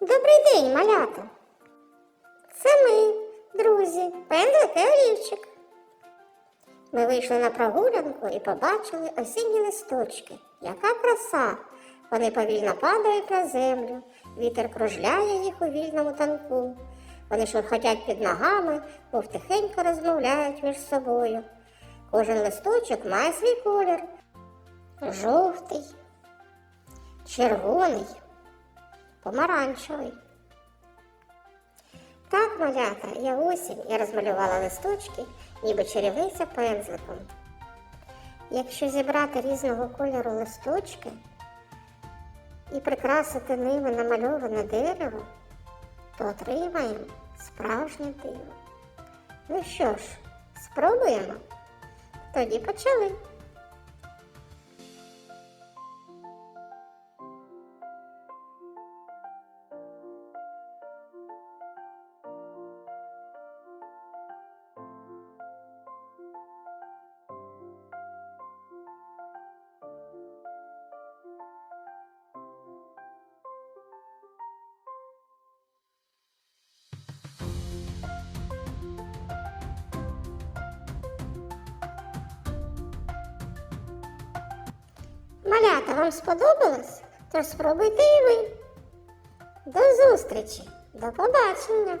Добрий день, малята. Це ми, друзі, пендлик і олівчик. Ми вийшли на прогулянку і побачили осінні листочки. Яка краса! Вони повільно падають на землю, вітер кружляє їх у вільному танку. Вони шурхотять під ногами, мов тихенько розмовляють між собою. Кожен листочок має свій колір. Жовтий, червоний, помаранчевий. Так, малята, я осінь і розмалювала листочки, ніби чарівниця пензликом. Якщо зібрати різного кольору листочки і прикрасити ними намальоване дерево, то отримаємо справжнє диво. Ну що ж, спробуємо? Тоді почали. Малята, вам сподобалось? Тож спробуйте і ви. До зустрічі, до побачення!